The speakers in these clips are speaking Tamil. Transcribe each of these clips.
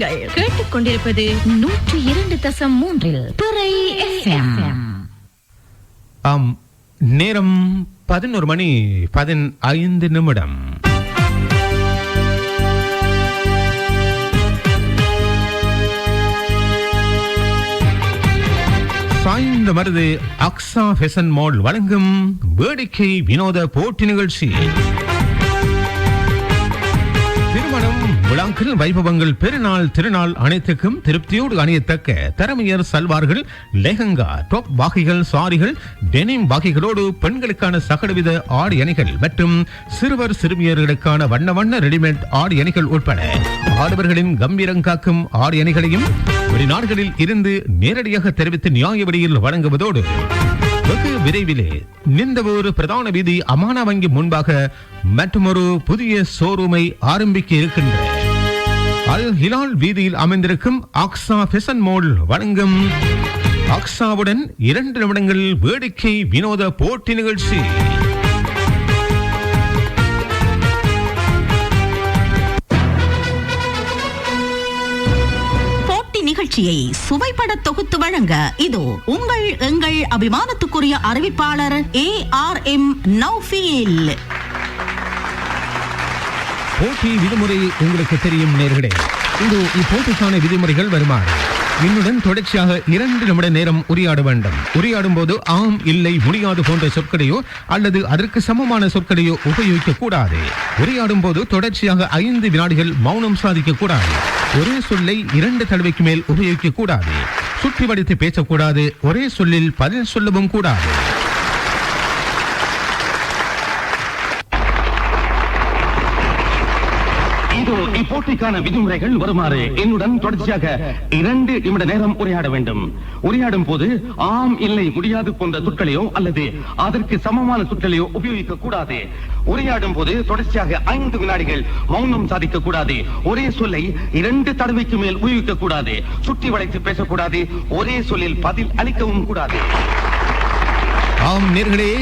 நீங்கள் கேட்டுக்கொண்டிருப்பது நூற்றி இரண்டு தசம் மூன்றில் துறை ஆம் நேரம் பதினோரு மணி பதினைந்து நிமிடம். சாய்ந்த மருது அக்ஸா ஃபெஷன் மால் வழங்கும் வேடிக்கை வினோத போட்டி நிகழ்ச்சி. விழாக்கள் வைபவங்கள் பெருநாள் திருநாள் அனைத்துக்கும் திருப்தியோடு அணியத்தக்க திறமையர் சல்வார்கள் லெஹங்கா டாப் வாகைகள் சாரிகள் டெனிம் வாகைகளோடு பெண்களுக்கான சகலவித ஆடு அணிகள் மற்றும் சிறுவர் சிறுமியர்களுக்கான வண்ண வண்ண ரெடிமேட் ஆடு அணிகள் உட்பட ஆடவர்களின் கம்பீரம் காக்கும் ஆடு அணிகளையும் வெளிநாடுகளில் இருந்து நேரடியாக தெரிவித்து நியாய விலையில் வழங்குவதோடு வெகு விரைவிலே நிந்தவூர் பிரதான வீதி அமானா வங்கி முன்பாக மற்றொரு புதிய ஷோரூமை ஆரம்பிக்க இருக்கின்ற அல் ஹிலால் வீதியில் அமைந்திருக்கும் ஆக்ஸா ஃபெசன் மால் வழங்கும் ஆக்ஸாவுடன் இரண்டு நிமிடங்கள் வேடிக்கை வினோத போட்டி நிகழ்ச்சி. போட்டி நிகழ்ச்சியை சுவைப்பட தொகுத்து வழங்க இதோ உங்கள் எங்கள் அபிமானத்துக்குரிய அறிவிப்பாளர் ஏ ஆர் எம் நௌஃபீல். போட்டி விதிமுறை உங்களுக்கு தெரியும் நேர்களே. இங்கு இப்போட்டிக்கான விதிமுறைகள் வருமாறு என்னுடன் தொடர்ச்சியாக இரண்டு நிமிட நேரம் உரையாட வேண்டும். உரையாடும் போது ஆம் இல்லை முடியாது போன்ற சொற்களையோ அல்லது அதற்கு சமமான சொற்களையோ உபயோகிக்க கூடாது உரையாடும் போது தொடர்ச்சியாக ஐந்து வினாடிகள் மௌனம் சாதிக்க கூடாது ஒரே சொல்லை இரண்டு தடவைக்கு மேல் உபயோகிக்க கூடாது சுற்றி வடித்து பேசக்கூடாது. ஒரே சொல்லில் பதில் சொல்லவும் கூடாது. இதோ இப்போட்டிக்கான விதிமுறைகள் வருமாறு என்னுடன் தொடர்ச்சியாக இரண்டு நிமிட நேரம் உரையாட வேண்டும். உரையாடும் போது ஆம் இல்லை முடியாது போன்ற சொற்களையோ அல்லது அதற்கு சமமான சொற்களையோ உபயோகிக்க கூடாது உரையாடும் போது தொடர்ச்சியாக ஐந்து வினாடிகள் மௌனம் சாதிக்க கூடாது ஒரே சொல்லை இரண்டு தடவைக்கு மேல் உபயோகிக்க கூடாது சுற்றி வளைத்து பேசக்கூடாது. ஒரே சொல்லில் பதில் அளிக்கவும் கூடாது. ஆம் நேர்களே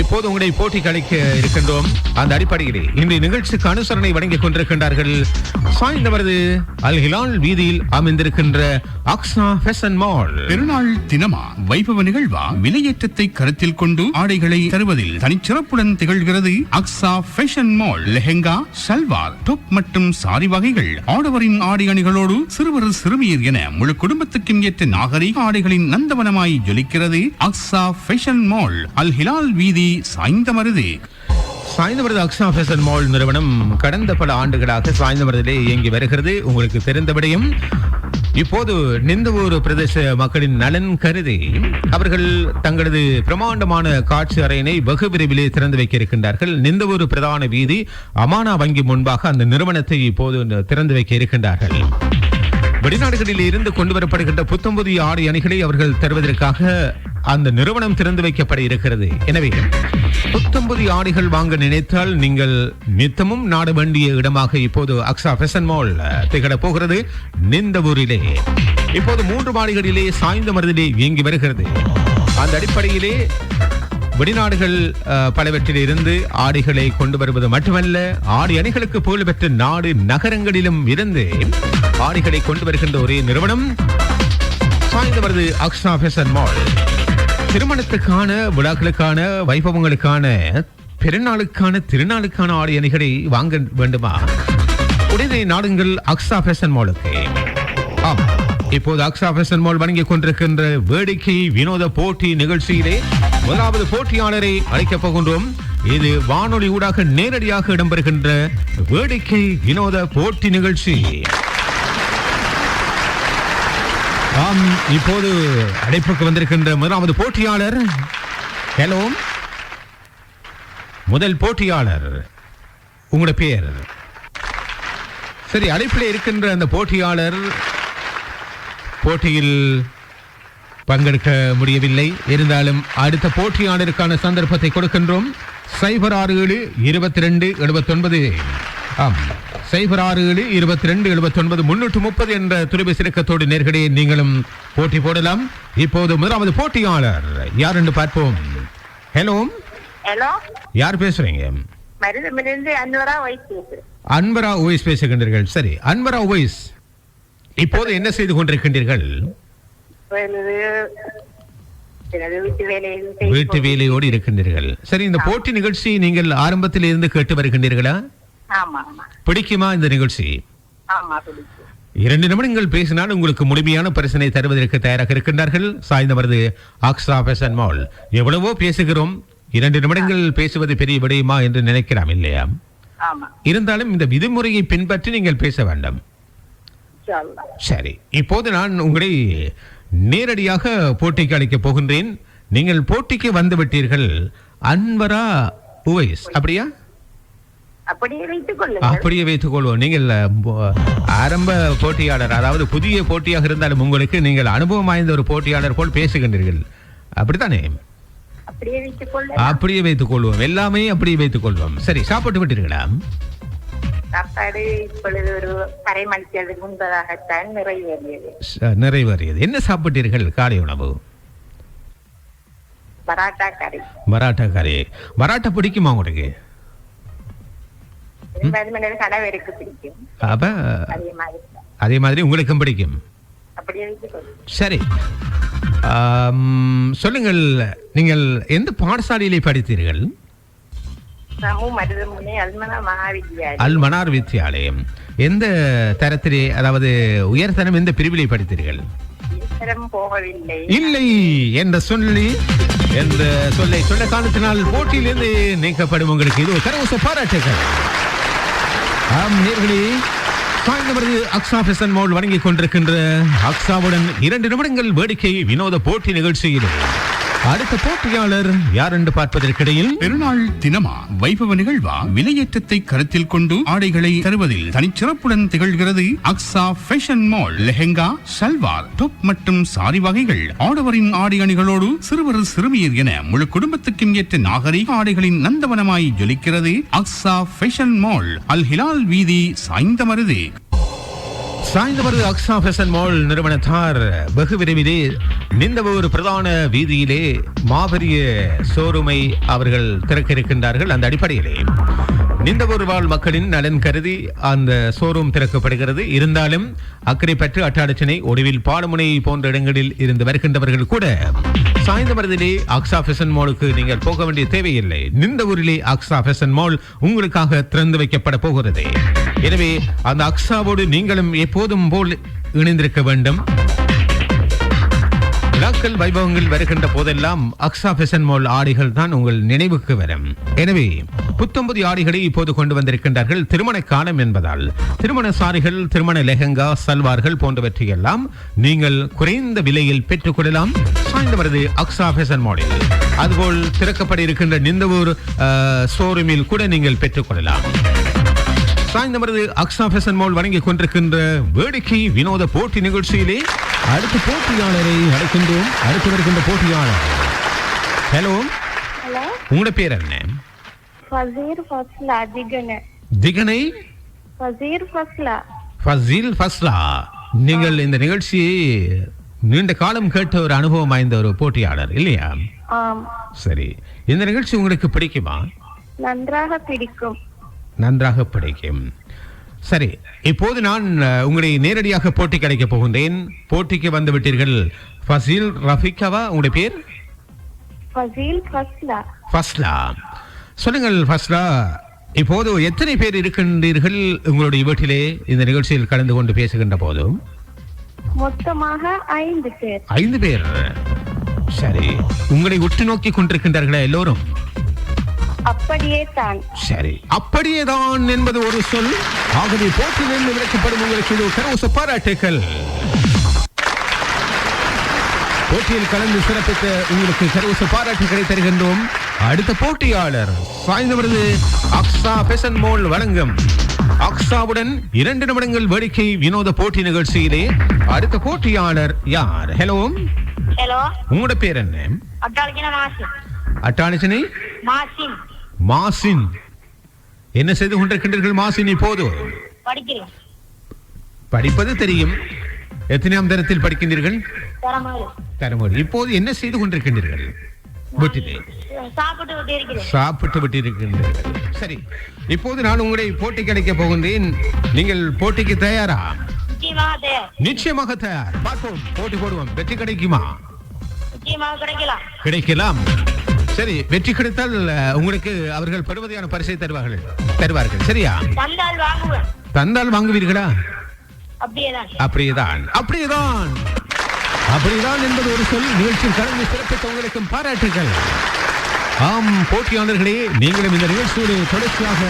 இப்போது உங்களை போட்டி கலைக்க இருக்கின்றோம். அந்த அடிப்படையிலே இன்றைய நிகழ்ச்சிக்கு அனுசரணை வழங்கிக் கொண்டிருக்கின்றார்கள் சாய்ந்தவரது அல் ஹிலால் வீதியில் அமைந்திருக்கின்ற அக்ஸா ஃபேஷன் மால். பெருநாள் தினமா வைபவ நிகழ்வா? விலையேற்றத்தை கருத்தில் கொண்டு ஆடைகளை தருவதில் தனிச்சிறப்புடன் திகழ்கிறது Aksa fashion mall. Lehenga salwar top மற்றும் சாரி வகைகள் ஆடவரின் ஆடை அணிகளோடு சிறுவர் சிறுமியர் என முழு குடும்பத்துக்கும் ஏற்ற நாகரிக ஆடைகளின் நந்தவனமாய் ஜொலிக்கிறது அக்ஸா ஃபேஷன் மால். அல் ஹிலால் வீதி சாய்ந்தமருது சாய்ந்தவரது அக்ஷா ஃபேஷன் மால் நிறுவனம் கடந்த பல ஆண்டுகளாக சாய்ந்தவரதிலே இயங்கி வருகிறது. உங்களுக்கு தெரிந்த விடயம் இப்போது நிந்தவூர் பிரதேச மக்களின் நலன் கருதி. அவர்கள் தங்களது பிரமாண்டமான காட்சி அறையினை வெகு விரைவிலே திறந்து வைக்க இருக்கின்றார்கள் நிந்தவூர் பிரதான வீதி அமானா வங்கி முன்பாக அந்த நிறுவனத்தை இப்போது திறந்து வைக்க இருக்கின்றார்கள். வெளிநாடுகளில் இருந்து கொண்டு வரப்படுகின்ற புத்தம் புதிய ஆடை அணிகளை அவர்கள் தருவதற்காக அந்த நிறுவனம் திறந்து வைக்கப்பட இருக்கிறது. எனவே புத்தம்புதி ஆடைகள் வாங்க நினைத்தால் நீங்கள் நித்தமும் நாட வேண்டிய இடமாக இப்போது அக்ஸா ஃபேஷன் மால் திகழப் போகிறது. நிந்த ஊரிலே. இப்போது மூன்று மாடிகளிலே சாய்ந்த மருதிலே இயங்கி வருகிறது. அந்த அடிப்படையிலே வெளிநாடுகள் பலவற்றில் இருந்து ஆடைகளை கொண்டு வருவது மட்டுமல்ல ஆடை அணிகளுக்கு புகழ்பெற்ற நாடு நகரங்களிலும் இருந்து ஆடைகளை கொண்டு வருகின்ற ஒரே நிறுவனம் சாய்ந்தவரது அக்ஷா ஃபேஷன் மால். திருமணத்துக்கான விழாக்களுக்கான வைபவங்களுக்கான பெருநாளுக்கான திருநாளுக்கான ஆடை அணிகளை வாங்க வேண்டுமா? உடனே நாடுங்கள் அக்ஸா ஃபேஷன் மாலுக்கு. ஆம் இப்போது அக்ஸா ஃபேஷன் மால் வழங்கிக் கொண்டிருக்கின்ற வேடிக்கை வினோத போட்டி நிகழ்ச்சியிலே முதலாவது போட்டியாளரை அழைக்கப் போகின்றோம். இது வானொலி ஊடாக நேரடியாக இடம்பெறுகின்ற வேடிக்கை வினோத போட்டி நிகழ்ச்சி. நாம் இப்போது அழைப்புக்கு வந்திருக்கின்ற முதலாவது போட்டியாளர் ஹலோ முதல் போட்டியாளர் உங்களோட பேர்? சரி அழைப்பில் இருக்கின்ற அந்த போட்டியாளர் போட்டியில் பங்கெடுக்க முடியவில்லை. இருந்தாலும் அடுத்த போட்டியாளருக்கான சந்தர்ப்பத்தை கொடுக்கின்றோம். சைபர் ஆறு ஏழு இருபத்தி ரெண்டு எழுபத்தொன்பது. ஆம். சைபர் ஆறு ஏழு இருபத்தி ரெண்டு எழுபத்தி ஒன்பது முன்னூற்று முப்பது என்ற தொலைபேசி இலக்கத்தோடு நேர்களே நீங்களும் போட்டி போடலாம். இப்போது முதலாவது போட்டியாளர். யார் என்று பார்ப்போம்? ஹலோ ஹலோ யார் பேசுறீங்க? அன்வரா ஓய்ஸ் பேசுகின்றீர்கள். சரி அன்வரா ஓய்ஸ் இப்போது என்ன செய்து கொண்டிருக்கின்றீர்கள்? வீட்டு வேலையோடு இருக்கின்றீர்கள். சரி இந்த போட்டி நிகழ்ச்சி நீங்கள் ஆரம்பத்தில் இருந்து கேட்டு வருகின்றீர்களா? பிடிக்குமா இந்த நிகழ்ச்சி? இரண்டு நிமிடங்கள் பேசினால் உங்களுக்கு முழுமையான பரிசனை தருவதற்கு தயாராக இருக்கின்றார்கள். சாய்ந்தவரது ஆக்ஸா ஃபேஷன் மால். எவ்வளவோ பேசுகிறோம். இரண்டு நிமிடங்கள் பேசுவது பெரிய விடயமா என்று நினைக்கலாம் இல்லையா? இருந்தாலும் இந்த விதிமுறையை பின்பற்றி நீங்கள் பேச வேண்டாம். சரி. இப்போது நான் உங்களை நேரடியாக போட்டிக்கு அழைக்கப் போகின்றேன். நீங்கள் போட்டிக்கு வந்து விட்டீர்கள். அன்வரா உவைஸ். அப்படியா? அப்படியே வைத்துக் கொள்ளுங்கள் அப்படியே வைத்துக் கொள்வோம் நீங்கள் ஆரம்ப போட்டியாளர் அதாவது புதிய போட்டியாக இருந்தாலும் உங்களுக்கு நீங்கள் அனுபவம் வாய்ந்த ஒரு போட்டியாளர் போல் பேசுகின்றீர்கள். அப்படித்தானே? அப்படியே வைத்துக் கொள்வோம் எல்லாமே அப்படியே வைத்துக் கொள்வோம் சரி சாப்பிட்டு விட்டீர்களா? சாப்பாடு இப்பொழுது ஒரு அரை மணிக்கு முன்பதாகத்தான் நிறைவேறியது. என்ன சாப்பிட்டீர்கள்? காலை உணவு? பராட்டா கறி. மராட்டா கறி. மராட்டா பிடிக்குமா உங்களுக்கு? அப்ப அதே மாதிரி உங்களுக்கும் பிடிக்கும். சரி. சொல்லுங்கள் நீங்கள் எந்த பாடசாலையிலே படித்தீர்கள்? சமூக மருதமுனை அல்மனா மகாவித்யாலயம். அல் மனார் வித்யாலயம். எந்த தரத்திலே அதாவது உயர்தரம் எந்த பிரிவிலே படித்தீர்கள்? இல்லை என்ற சொல்லி என்ற சொல்லை சொல்ல காரணத்தினால் போட்டியிலிருந்து நீக்கப்படும் உங்களுக்கு. இது ஒரு கரவச பாராட்டுகள். நேர்களே சாய்ந்தவரது அக்ஸா ஃபெசன் மோல் வழங்கிக் கொண்டிருக்கின்ற அக்ஸாவுடன் இரண்டு நிமிடங்கள் வேடிக்கை வினோத போட்டி நிகழ்ச்சியிலே. அடுத்த போட்டியாளர் யார் என்று பார்ப்பதற்கிடையில் பெருநாள் தினமா வைபவ நிகழ்வா? விலையேற்றத்தை கருத்தில் கொண்டு ஆடைகளை தருவதில் தனிச்சிறப்புடன் திகழ்கிறது Aksa fashion mall lehenga salwar top மற்றும் சாரி வகைகள். ஆடவரின் ஆடை அணிகளோடு சிறுவர் சிறுமியர் என முழு குடும்பத்துக்கும் ஏற்ற நாகரிக ஆடைகளின் நந்தவனமாய் ஜொலிக்கிறது அக்ஸா ஃபேஷன் மால் அல் ஹிலால் வீதி சாய்ந்தமருது சாய்ந்தவரது அக்ஸா ஃபேஷன் மால் நிறுவனத்தார் வெகு விரைவிலே நிந்தவூர் பிரதான வீதியிலே மாபெரிய ஷோரூமை அவர்கள் திறக்க இருக்கின்றார்கள் அந்த அடிப்படையிலே. நிந்தவூர் வாழ் மக்களின் நலன் கருதி அந்த ஷோரூம் திறக்கப்படுகிறது. இருந்தாலும் அக்கறை பற்று அட்டாடச்சனை ஒடுவில் பாலமுனை போன்ற இடங்களில் இருந்து வருகின்றவர்கள் கூட சாய்ந்தமரதிலே அக்ஸா ஃபேஷன் மாலுக்கு நீங்கள் போக வேண்டிய தேவையில்லை. நிந்தவூரிலே அக்ஸா ஃபேஷன் மால் உங்களுக்காக திறந்து வைக்கப்பட போகிறது. எனவே அந்த அக்ஸாவோடு நீங்களும் எப்போதும் போல் இணைந்திருக்க வேண்டும். விழாக்கள் வைபவங்கள் வருகின்ற போதெல்லாம் அக்ஸா ஃபெஷன் மால் ஆடைகள் தான் உங்கள் நினைவுக்கு வரும். எனவே புத்தம்புதி ஆடைகளை இப்போது கொண்டு வந்திருக்கின்றார்கள் திருமண காலம் என்பதால். திருமண சாரிகள் திருமண லெஹங்கா சல்வார்கள் போன்றவற்றையெல்லாம் நீங்கள் குறைந்த விலையில் பெற்றுக்கொள்ளலாம் சாய்ந்தவரது அக்ஸா ஃபெஷன் மாலில். அதுபோல் திறக்கப்பட இருக்கின்ற நிந்தவூர் ஷோரூமில் கூட நீங்கள் பெற்றுக்கொள்ளலாம் சாய்ந்தமரது அக்ஸா ஃபேஷன் மால் வழங்கிக் கொண்டிருக்கின்ற வேடிக்கை வினோத போட்டி நிகழ்ச்சியிலே அடுத்த போட்டியாளரை அழைக்கின்றோம். அடுத்து வருகின்ற போட்டியாளர். ஹலோ உங்களோட பேர் என்ன? ஃபசீர் ஃபஸ்லா திகன. திகனை? ஃபசீர் ஃபஸ்லா. ஃபசீல் ஃபஸ்லா. நீங்கள் இந்த நிகழ்ச்சியை நீண்ட காலம் கேட்ட ஒரு அனுபவம் வாய்ந்த ஒரு போட்டியாளர் இல்லையா? சரி. இந்த நிகழ்ச்சி உங்களுக்கு பிடிக்குமா? நன்றாக பிடிக்கும். நன்றாக பிடிக்கும் சரி இப்போது நான் உங்களை நேரடியாக போட்டிக்கு அழைக்கப் போகின்றேன். போட்டிக்கு வந்து விட்டீர்கள் ஃபசீல் ரஃபிகாவா உங்களுடைய பேர்? ஃபசீல் ஃபஸ்லா. ஃபஸ்லா. சொல்லுங்கள் ஃபஸ்லா. இப்போது எத்தனை பேர் இருக்கின்றீர்கள் உங்களுடைய வீட்டிலே? இந்த நிகழ்ச்சியில் கலந்து கொண்டு பேசுகின்ற போதும் மொத்தமாக ஐந்து பேர். ஐந்து பேர். சரி உங்களை உற்று நோக்கி கொண்டிருக்கின்றார்களா எல்லோரும்? அப்படியே தான் சரி. அப்படியே தான் என்பது ஒரு சொல். ஆகவே போட்டியிலிருந்து விளக்கப்படும் உங்களுக்கு இது கரோச பாராட்டுக்கள். போட்டியில் கலந்து சிறப்பித்த உங்களுக்கு கரோச பாராட்டுகளை தருகின்றோம். அடுத்த போட்டியாளர் சாய்ந்தவரது அக்ஸா பெசன் மோல் வழங்கும். அக்ஸாவுடன் இரண்டு நிமிடங்கள் வேடிக்கை வினோத போட்டி நிகழ்ச்சியிலே அடுத்த போட்டியாளர் யார்? ஹலோ ஹலோ உங்களோட பேர் என்ன? அட்டாளிக்கின மாசின் மாசின். என்ன செய்து கொண்டிருக்கின்றீர்கள் மாசின் இப்போது? படிப்பது தெரியும். எத்தனையாம் தரத்தில் படிக்கின்றீர்கள்? தரமொழி இப்போது என்ன செய்து கொண்டிருக்கின்றீர்கள்? வீட்டிலே. சாப்பிட்டு விட்டு இருக்கிறேன் சாப்பிட்டு விட்டு இருக்கின்றீர்கள் சரி. இப்போது நான் உங்களை போட்டி கிடைக்க போகின்றேன். நீங்கள் போட்டிக்கு தயாரா? நிச்சயமாக தயார். பார்ப்போம். போட்டி போடுவோம். வெற்றி கிடைக்குமா? கிடைக்கலாம். சரி வெற்றி கிடைத்தால் உங்களுக்கு அவர்கள் பெறுவதையான பரிசை தருவார்கள் தருவார்கள். சரியா? தந்தால் வாங்குவீர்களா? அப்படியேதான். அப்படியேதான். அப்படிதான் என்பது ஒரு சொல். நிகழ்ச்சியில் கலந்து சிறப்பித்த உங்களுக்கும் பாராட்டுகள். ஆம் போட்டியாளர்களே நீங்களும் இந்த நிகழ்ச்சியோடு தொடர்ச்சியாக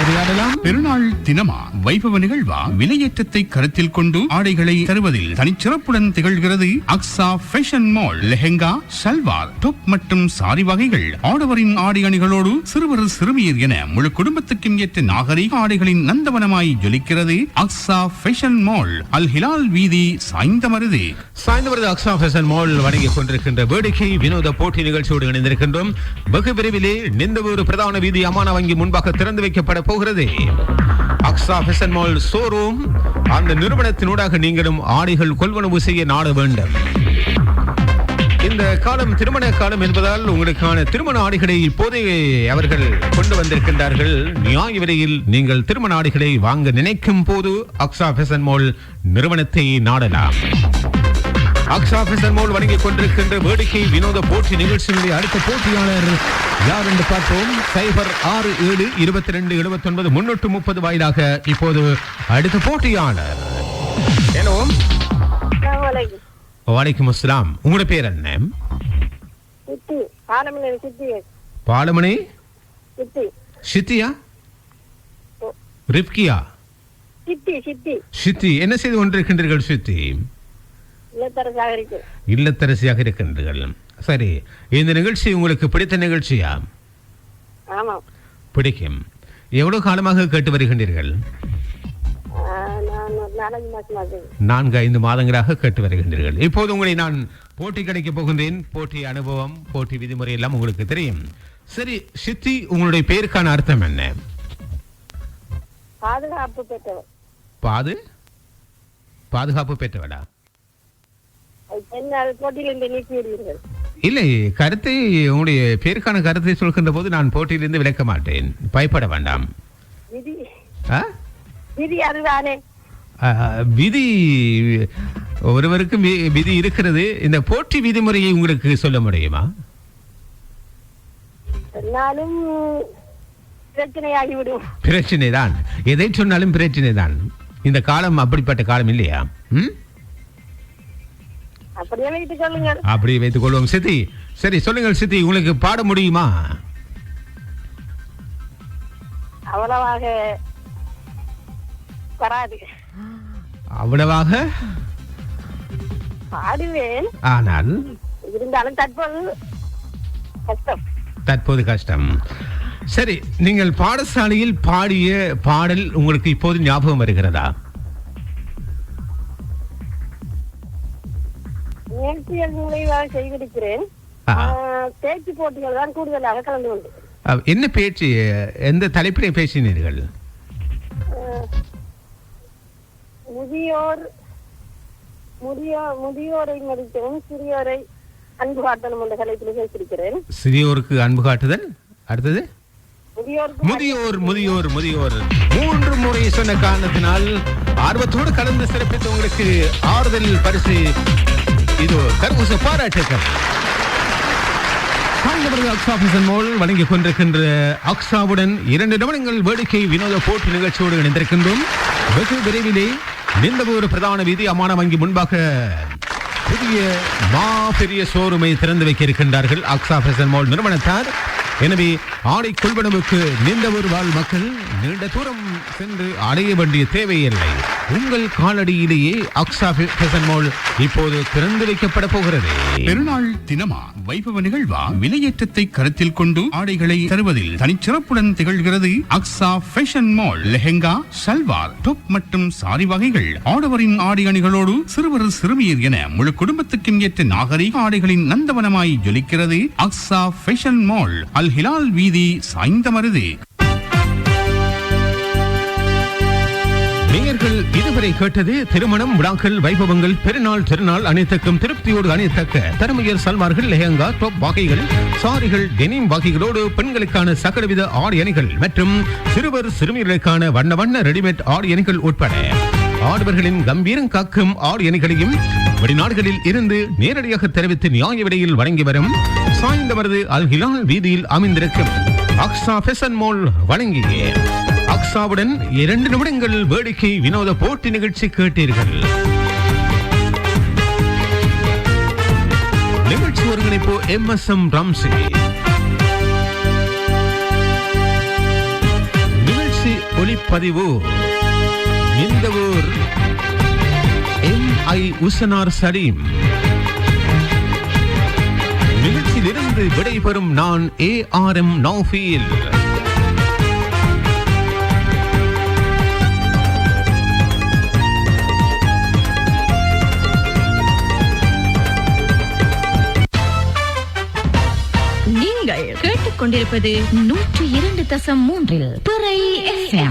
உரையாடலாம். பெருநாள் தினமா வைபவ நிகழ்வா? விலையேற்றத்தை கருத்தில் கொண்டு ஆடைகளை தருவதில் தனிச்சிறப்புடன் திகழ்கிறது Aksa fashion mall lehenga salwar top மற்றும் சாரி வகைகள். ஆடவரின் ஆடை அணிகளோடு சிறுவர் சிறுமியர் என முழு குடும்பத்துக்கும் ஏற்ற நாகரீக ஆடைகளின் நந்தவனமாய் ஜொலிக்கிறது அக்ஸா ஃபேஷன் மால் அல் ஹிலால் வீதி சாய்ந்தமருது சாய்ந்தவரது அக்ஸா ஃபேஷன் மால் வழங்கிக் கொண்டிருக்கின்ற வேடிக்கை வினோத போட்டி நிகழ்ச்சியோடு இணைந்திருக்கின்றோம். வெகு விரைவிலே நிந்தவூர் பிரதான வீதி அமான வங்கி முன்பாக திறந்து வைக்கப்பட போகிறது அக்ஸா ஃபேஷன் மால் ஷோரூம் அந்த நிறுவனத்தினூடாக நீங்களும் ஆடைகள் கொள்வனவு செய்ய நாட வேண்டும். இந்த காலம் திருமண காலம் என்பதால் உங்களுக்கான திருமண ஆடைகளை இப்போதே அவர்கள் கொண்டு வந்திருக்கின்றார்கள். நியாய விலையில் நீங்கள் திருமண ஆடைகளை வாங்க நினைக்கும் போது அக்ஸா ஃபேஷன் மால் நிறுவனத்தை நாடலாம். அக்ஸா ஃபேஷன் மால் வழங்கிக் கொண்டிருக்கின்ற வேடிக்கை வினோத போட்டி நிகழ்ச்சியினுடைய அடுத்த போட்டியாளர் யார் என்று பார்ப்போம்? சைபர் ஆறு ஏழு இருபத்தி ரெண்டு எழுபத்தி ஒன்பது முன்னூற்று முப்பது வாயிலாக இப்போது அடுத்த போட்டியாளர். ஹலோ வலைக்கும் அஸ்ஸலாம். உங்களோட பேர் என்ன? பாலமணி சித்தி. சித்தியா? ரிப்கியா? சித்தி. என்ன செய்து கொண்டிருக்கின்றீர்கள் சித்தி? இல்லத்தரசியாக இருக்கின்றீர்கள். சரி இந்த நிகழ்ச்சி உங்களுக்கு பிடித்த நிகழ்ச்சியா? பிடிக்கும். எவ்வளவு காலமாக கேட்டு வருகின்றீர்கள்? நான்கு ஐந்து மாதங்களாக கேட்டு வருகின்றீர்கள். இப்போது உங்களை நான் போட்டி கிடைக்க போகின்றேன். போட்டி அனுபவம் போட்டி விதிமுறை எல்லாம் உங்களுக்கு தெரியும். சரி சித்தி உங்களுடைய பேருக்கான அர்த்தம் என்ன? பாதுகாப்பு பெற்றவர். பாது? பாதுகாப்பு பெற்றவடா என்ன போட்டியிலிருந்து நீக்கி விடுவீர்கள். இல்லை கருத்தை உங்களுடைய பேருக்கான கருத்தை சொல்கின்ற போது நான் போட்டியிலிருந்து விலக்க மாட்டேன். பயப்பட வேண்டாம். விதி ஒருவருக்கும் விதி இருக்கிறது. இந்த போட்டி விதிமுறையை உங்களுக்கு சொல்ல முடியுமா? பிரச்சனை தான் எதை சொன்னாலும் பிரச்சனை தான் இந்த காலம் அப்படிப்பட்ட காலம் இல்லையா? ம்? அப்படியே வைத்து சொல்லுங்கள் அப்படி வைத்துக் கொள்வோம். சித்தி சரி சொல்லுங்கள் சித்தி உங்களுக்கு பாட முடியுமா? அவ்வளவாக வராது. அவ்வளவாக? பாடுவேன். ஆனால்? இருந்தாலும் தற்போது கஷ்டம். தற்போது கஷ்டம். சரி நீங்கள் பாடசாலையில் பாடிய பாடல் உங்களுக்கு இப்போது ஞாபகம் வருகிறதா? செய்திருக்கிறேன். பேச்சு போட்டிகள் தான் கூடுதலாக கலந்து கொண்டு. என்ன பேச்சு எந்த தலைப்பிலே பேசினீர்கள்? முதியோர் முதியோ முதியோரை மதிக்கவும் சிறியோரை அன்பு காட்டணும் என்ற தலைப்பில் பேசியிருக்கிறேன். சிறியோருக்கு அன்பு காட்டுதல்? அடுத்தது? முதியோர் முதியோர் முதியோர். மூன்று முறை சொன்ன காரணத்தினால் ஆர்வத்தோடு கலந்து சிறப்பித்த உங்களுக்கு ஆறுதல் பரிசு இது கருவுச பாராட்டுக்கள் சாய்ந்தவரது அக்ஸா ஃபேஷன் மால் வழங்கிக் கொண்டிருக்கின்ற அக்ஸாவுடன் இரண்டு நிமிடங்கள் வேடிக்கை வினோத போட்டி நிகழ்ச்சியோடு இணைந்திருக்கின்றோம் வெகு விரைவிலே நிந்தவூர் பிரதான வீதி அம்மான வங்கி முன்பாக புதிய மாபெரிய ஷோரூமை திறந்து வைக்க இருக்கின்றார்கள் அக்ஸா ஃபேஷன் மால் நிறுவனத்தார் எனவே ஆடை கொள்வனவுக்கு நிந்தவூர் வாழ் மக்கள் நீண்ட தூரம் சென்று அடைய வேண்டிய தேவையில்லை உங்கள் காலடியிலேயே அக்ஸா ஃபேஷன் மால் இப்போது திறந்து வைக்கப்பட போகிறது. பெருநாள் தினமா வைபவ நிகழ்வா? விலையேற்றத்தை கருத்தில் கொண்டு ஆடைகளை தருவதில் தனிச்சிறப்புடன் திகழ்கிறது Aksa fashion mall. Lehenga salwar top மற்றும் சாரி வகைகள் ஆடவரின் ஆடை அணிகளோடு சிறுவர் சிறுமியர் என முழு குடும்பத்துக்கும் ஏற்ற நாகரிக ஆடைகளின் நந்தவனமாய் ஜொலிக்கிறது அக்ஸா ஃபேஷன் மால். அல் ஹிலால் வீதி சாய்ந்தமருது நீங்கள் இதுவரை கேட்டது திருமணம் விழாக்கள் வைபவங்கள் பெருநாள் திருநாள் அனைத்துக்கும் திருப்தியோடு அணியத்தக்க தருமையர் சல்வார்கள் லெஹங்கா டாப் வகைகள் சாரிகள் டெனிம் வகைகளோடு பெண்களுக்கான சகலவித ஆடை அணிகள் மற்றும் சிறுவர் சிறுமியர்களுக்கான வண்ண வண்ண ரெடிமேட் ஆடை அணிகள் உட்பட ஆடவர்களின் கம்பீரம் காக்கும் ஆடை அணிகளையும் வெளிநாடுகளில் இருந்து நேரடியாக தெரிவித்து நியாய விலையில் வழங்கி வரும் சாய்ந்தவரது அல்ஹிலால் வீதியில் அமைந்திருக்கும் அக்ஸா ஃபெஷன் மால் வழங்கிய. ஆஷாவுடன் இரண்டு நிமிடங்கள் வேடிக்கை வினோத போட்டி நிகழ்ச்சி கேட்டீர்கள். நிகழ்ச்சி ஒருங்கிணைப்பு எம் எஸ் எம் ராம்சி நிகழ்ச்சி ஒளிப்பதிவு இந்த ஊர் எம் ஐ உசனார் சலீம். நிகழ்ச்சியிலிருந்து விடைபெறும் நான் ஏ ஆர் எம் நௌஃபீல் கொண்டிருப்பது நூற்றி இரண்டு தசம் மூன்றில் துறை எஃப்எம்